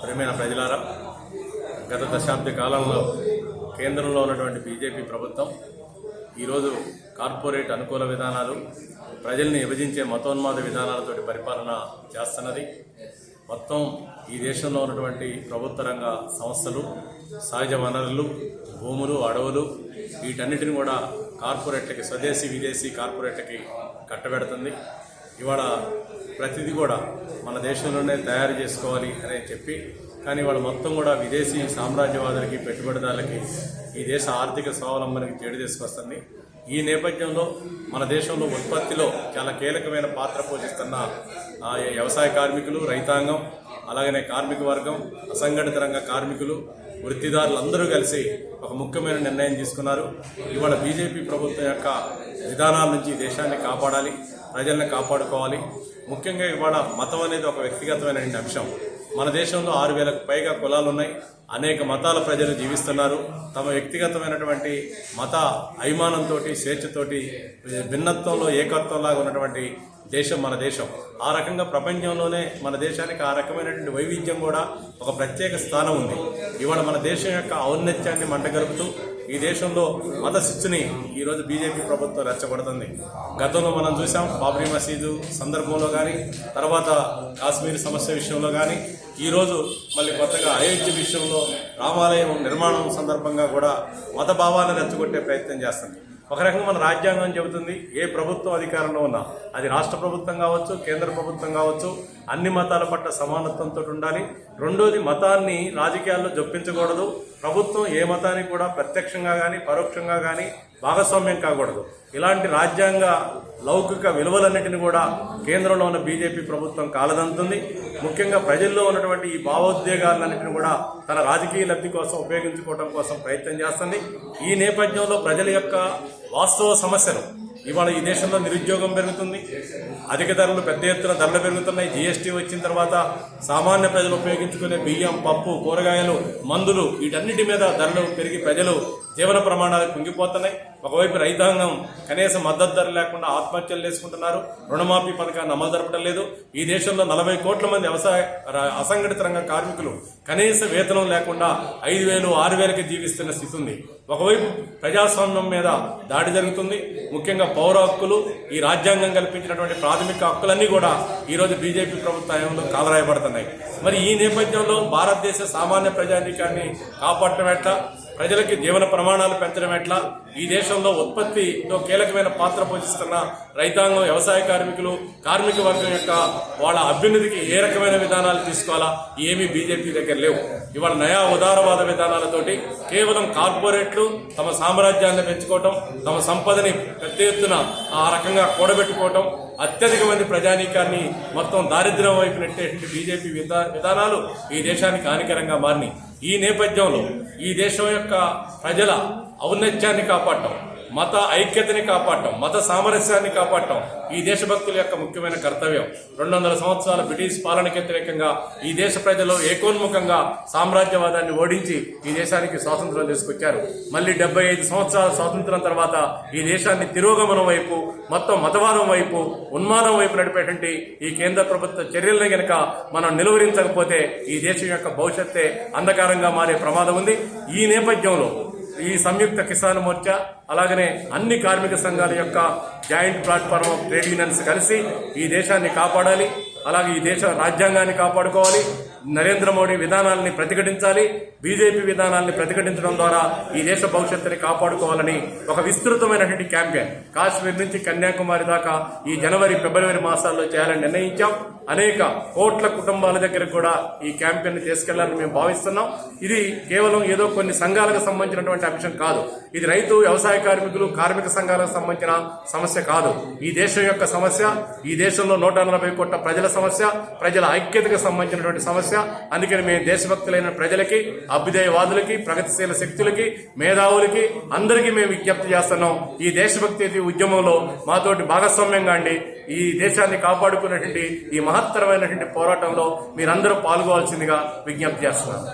ప్రియమైన ప్రజలారా గత దశాబ్ద కాలంలో కేంద్రంలో ఉన్నటువంటి బీజేపీ ప్రభుత్వం ఈరోజు కార్పొరేట్ అనుకూల విధానాలు ప్రజల్ని విభజించే మతోన్మాద విధానాలతోటి పరిపాలన చేస్తున్నది. మొత్తం ఈ దేశంలో ఉన్నటువంటి ప్రభుత్వ రంగ సంస్థలు సహజ వనరులు భూములు అడవులు వీటన్నిటిని కూడా కార్పొరేట్లకి స్వదేశీ విదేశీ కార్పొరేట్లకి కట్టబెడుతుంది. ఇవాళ ప్రతిదీ కూడా మన దేశంలోనే తయారు చేసుకోవాలి అని చెప్పి కానీ వాళ్ళు మొత్తం కూడా విదేశీ సామ్రాజ్యవాదులకి పెట్టుబడిదారులకి ఈ దేశ ఆర్థిక స్వావలంబనకి చేడు తీసుకొస్తుంది. ఈ నేపథ్యంలో మన దేశంలో ఉత్పత్తిలో చాలా కీలకమైన పాత్ర పోషిస్తున్న ఆ, వ్యవసాయ కార్మికులు రైతాంగం అలాగనే కార్మిక వర్గం అసంఘటిత రంగ కార్మికులు వృత్తిదారులందరూ కలిసి ఒక ముఖ్యమైన నిర్ణయం తీసుకున్నారు. ఇవాళ బీజేపీ ప్రభుత్వం యొక్క విధానాల నుంచి దేశాన్ని కాపాడాలి ప్రజల్ని కాపాడుకోవాలి. ముఖ్యంగా ఇవాళ మతం అనేది ఒక వ్యక్తిగతమైన అంశం. మన దేశంలో ఆరు వేలకు పైగా కులాలు ఉన్నాయి అనేక మతాల ప్రజలు జీవిస్తున్నారు. తమ వ్యక్తిగతమైనటువంటి మత అభిమానంతో స్వేచ్ఛతోటి భిన్నత్వంలో ఏకత్వంలాగా ఉన్నటువంటి దేశం మన దేశం. ఆ రకంగా ప్రపంచంలోనే మన దేశానికి ఆ రకమైనటువంటి వైవిధ్యం కూడా ఒక ప్రత్యేక స్థానం ఉంది. ఇవాళ మన దేశం యొక్క ఔన్నత్యాన్ని మంటగలుపుతూ ఈ దేశంలో మత శిక్షుని ఈరోజు బీజేపీ ప్రభుత్వం రెచ్చగొడుతుంది. గతంలో మనం చూసాం బాబ్రీ మసీదు సందర్భంలో కానీ తర్వాత కాశ్మీర్ సమస్య విషయంలో కానీ ఈరోజు మళ్ళీ కొత్తగా అయోధ్య విషయంలో రామాలయం నిర్మాణం సందర్భంగా కూడా మత భావాలను రెచ్చగొట్టే ప్రయత్నం చేస్తుంది. ఒక రకంగా మన రాజ్యాంగం చెబుతుంది ఏ ప్రభుత్వం అధికారంలో ఉన్నా. అది రాష్ట్ర ప్రభుత్వం కావచ్చు కేంద్ర ప్రభుత్వం కావచ్చు అన్ని మతాల పట్ల సమానత్వంతో ఉండాలి. రెండోది మతాన్ని రాజకీయాల్లో జొప్పించకూడదు. ప్రభుత్వం ఏ మతానికి కూడా ప్రత్యక్షంగా కానీ పరోక్షంగా కానీ భాగస్వామ్యం కాకూడదు. ఇలాంటి రాజ్యాంగ లౌకిక విలువలన్నింటిని కూడా కేంద్రంలో ఉన్న బీజేపీ ప్రభుత్వం కాలదంతుంది. ముఖ్యంగా ప్రజల్లో ఉన్నటువంటి ఈ భావోద్వేగాలన్నింటిని కూడా తన రాజకీయ లబ్ధి కోసం ఉపయోగించుకోవడం కోసం ప్రయత్నం చేస్తుంది. ఈ నేపథ్యంలో ప్రజల యొక్క వాస్తవ సమస్యలు. ఇవాళ ఈ దేశంలో నిరుద్యోగం పెరుగుతుంది. అధిక ధరలు పెద్ద ఎత్తున ధరలు పెరుగుతున్నాయి. జీఎస్టీ వచ్చిన తర్వాత సామాన్య ప్రజలు ఉపయోగించుకునే బియ్యం పప్పు కూరగాయలు మందులు వీటన్నిటి మీద ధరలు పెరిగి ప్రజలు జీవన ప్రమాణాలు కుంగిపోతున్నాయి. ఒకవైపు రైతాంగం కనీస మద్దతు ధర లేకుండా ఆత్మహత్యలు చేసుకుంటున్నారు రుణమాఫీ పథకాన్ని అమలు జరపడం లేదు. ఈ దేశంలో నలభై కోట్ల మంది వ్యవసాయ అసంఘటిత రంగ కార్మికులు కనీస వేతనం లేకుండా ఐదు వేలు ఆరు వేలకి జీవిస్తున్న స్థితి ఉంది. ఒకవైపు ప్రజాస్వామ్యం మీద దాడి జరుగుతుంది. ముఖ్యంగా పౌర హక్కులు ఈ రాజ్యాంగం కల్పించినటువంటి ప్రాథమిక హక్కులన్నీ కూడా ఈరోజు బీజేపీ ప్రభుత్వంలో కాలరాయబడుతున్నాయి. మరి ఈ నేపథ్యంలో భారతదేశ సామాన్య ప్రజానీకాన్ని కాపాడటం ఎట్లా? ప్రజలకి జీవన ప్రమాణాలు పెంచడం ఎట్లా? ఈ దేశంలో ఉత్పత్తిలో కీలకమైన పాత్ర పోషిస్తున్న రైతాంగం వ్యవసాయ కార్మికులు కార్మిక వర్గం యొక్క వాళ్ళ అభ్యున్నతికి ఏ రకమైన విధానాలు తీసుకోవాలా? ఏమీ బీజేపీ దగ్గర లేవు. ఇవాళ నయా ఉదారవాద విధానాలతోటి కేవలం కార్పొరేట్లు తమ సామ్రాజ్యాన్ని పెంచుకోవటం తమ సంపదని పెద్ద ఎత్తున ఆ రకంగా కూడబెట్టుకోవటం అత్యధిక మంది ప్రజానీకాన్ని మొత్తం దారిద్ర్యం వైపు నెట్టేటువంటి బీజేపీ విధా విధానాలు ఈ దేశానికి హానికరంగా మారినాయి. ఈ నేపథ్యంలో ఈ దేశం యొక్క ప్రజల ఔన్నత్యాన్ని కాపాడటం మత ఐక్యతని కాపాడటం మత సామరస్యాన్ని కాపాడటం ఈ దేశభక్తుల యొక్క ముఖ్యమైన కర్తవ్యం. రెండు వందల సంవత్సరాల బ్రిటిష్ పాలనకి వ్యతిరేకంగా ఈ దేశ ప్రజలు ఏకోన్ముఖంగా సామ్రాజ్యవాదాన్ని ఓడించి ఈ దేశానికి స్వాతంత్రం తీసుకొచ్చారు. మళ్ళీ డెబ్బై ఐదు సంవత్సరాల స్వాతంత్రం తర్వాత ఈ దేశాన్ని తిరోగమనం వైపు మొత్తం మతవాదం వైపు ఉన్మాదం వైపు నడిపేటువంటి ఈ కేంద్ర ప్రభుత్వ చర్యలను గనక మనం నిలువరించకపోతే ఈ దేశం యొక్క భవిష్యత్తే అంధకారంగా మారే ప్రమాదం ఉంది. ఈ నేపథ్యంలో ఈ సంయుక్త కిసాన్ మోర్చా అలాగనే అన్ని కార్మిక సంఘాల యొక్క joint platform of trade unions కలిసి ఈ దేశాన్ని కాపాడాలి అలాగే ఈ దేశ రాజ్యాంగాన్ని కాపాడుకోవాలి నరేంద్ర మోడీ విధానాలని ప్రతిఘటించాలి బీజేపీ విధానాలని ప్రతిఘటించడం ద్వారా ఈ దేశ భవిష్యత్తుని కాపాడుకోవాలని ఒక విస్తృతమైనటువంటి క్యాంపెయిన్. కాశ్మీర్ నుంచి కన్యాకుమారి దాకా ఈ జనవరి ఫిబ్రవరి మాసాల్లో చేయాలని నిర్ణయించాం. అనేక కోట్ల కుటుంబాల దగ్గర కూడా ఈ క్యాంపెయిన్ తీసుకెళ్ళాలని మేము భావిస్తున్నాం. ఇది కేవలం ఏదో కొన్ని సంఘాలకు సంబంధించినటువంటి అంశం కాదు. ఇది రైతు వ్యవసాయ కార్మికులు కార్మిక సంఘాలకు సంబంధించిన సమస్య కాదు. ఈ దేశం యొక్క సమస్య ఈ దేశంలో నూట నలభై కోట్ల ప్రజల సమస్య ప్రజల ఐక్యతకు సంబంధించినటువంటి సమస్య. అందుకని మేము దేశభక్తులైన ప్రజలకి అభ్యుదయవాదులకి ప్రగతిశీల శక్తులకి మేధావులకి అందరికీ మేము విజ్ఞప్తి చేస్తున్నాం. ఈ దేశభక్తి ఉద్యమంలో మాతోటి భాగస్వామ్యంగా అండి ఈ దేశాన్ని కాపాడుకున్నటువంటి ఈ మహా మహత్తరమైనటువంటి పోరాటంలో మీరందరూ పాల్గొవాల్సిందిగా విజ్ఞప్తి చేస్తున్నాను.